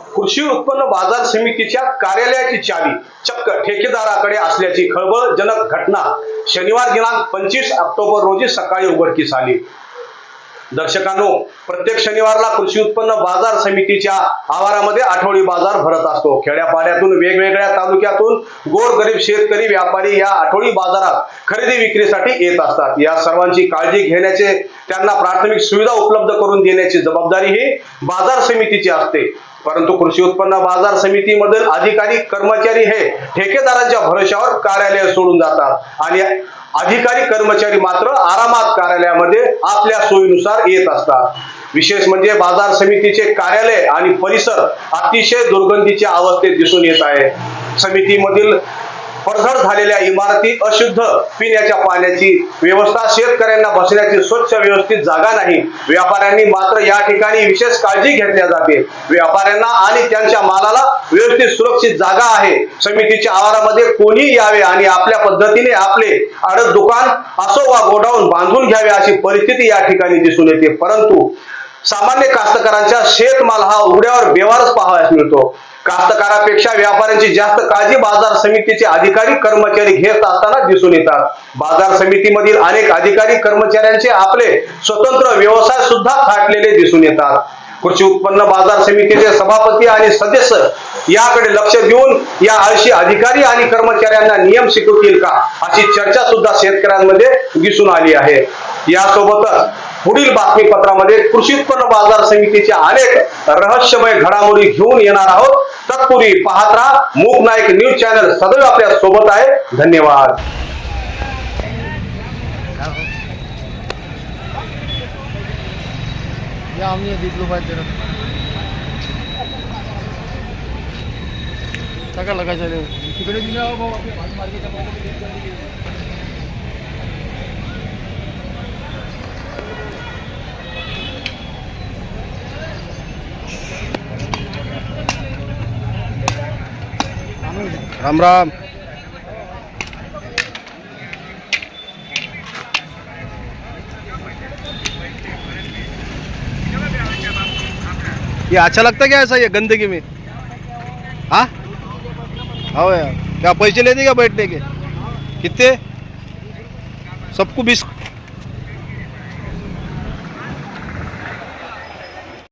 कृषी उत्पन्न बाजार समितीच्या कार्यालयाची चावी चक्क ठेकेदाराकडे असल्याची खळबळजनक घटना शनिवार दिनांक पंचवीस ऑक्टोबर रोजी सकाळी उघडकीस आली. दर्शकांनो प्रत्येक शनिवारला कृषी उत्पन्न बाजार समितीच्या आवारामध्ये आठवडी बाजार भरत असतो. खेड्यापाड्यातून वेगवेगळ्या तालुक्यातून गोरगरीब शेतकरी व्यापारी या आठवडी बाजारात खरेदी विक्रीसाठी येत असतात. या सर्वांची काळजी घेण्याचे त्यांना प्राथमिक सुविधा उपलब्ध करून देण्याची जबाबदारी ही बाजार समितीची असते. परंतु कृषी उत्पन्न बाजार समितीमधील अधिकारी कर्मचारी हे ठेकेदारांच्या भरोशावर कार्यालय सोडून जातात. आणि अधिकारी कर्मचारी मात्र आरामात कार्यालयामध्ये आपल्या सोयीनुसार येत असतात. विशेष म्हणजे बाजार समितीचे कार्यालय आणि परिसर अतिशय दुर्गंधीच्या अवस्थेत दिसून येत आहे. समितीमधील पडझड झालेल्या इमारती अशुद्ध पिण्याच्या पाण्याची व्यवस्था शेतकऱ्यांना बसण्याची स्वच्छ व्यवस्थित जागा नाही. व्यापाऱ्यांनी मात्र या ठिकाणी विशेष काळजी घेतल्या जाते. व्यापाऱ्यांना आणि त्यांच्या मालाला व्यवस्थित सुरक्षित जागा आहे. समितीच्या आवारामध्ये कोणी यावे आणि आपल्या पद्धतीने आपले आडत दुकान असो वा गोडाऊन बांधून घ्यावे अशी परिस्थिती या ठिकाणी दिसून येते. परंतु सामान्य कास्तकारांच्या शेतमाल हा उघड्यावर व्यवहारच पाहावयास मिळतो. कास्तकारापेक्षा व्यापाऱ्यांची जास्त काळजी बाजार समितीचे अधिकारी कर्मचारी घेत असताना दिसून येतात. बाजार समितीमधील अनेक अधिकारी कर्मचाऱ्यांचे आपले स्वतंत्र व्यवसाय सुद्धा थाटलेले दिसून येतात. कृषी उत्पन्न बाजार समितीचे सभापती आणि सदस्य याकडे लक्ष देऊन या आळशी अधिकारी आणि कर्मचाऱ्यांना नियम शिकवतील का अशी चर्चा सुद्धा शेतकऱ्यांमध्ये दिसून आली आहे. यासोबतच पुढील बातमीपत्रामध्ये कृषी उत्पन्न बाजार समितीच्या अनेक रहस्यमय घडामोडी घेऊन येणार आहोत. तत्पूर्वी पाहत राहा मूक नाईक न्यूज चॅनल सदैव आपल्यासोबत आहे. धन्यवाद. या आम्ही दिसलो पाहिजे सगळं लगायचं तिकडे हो राम राम। ये अच्छा लगता क्या ऐसा ये गंदगी में? हाँ? हाँ यार। क्या पैसे लेते क्या बैठने के? कितने? सबको बीस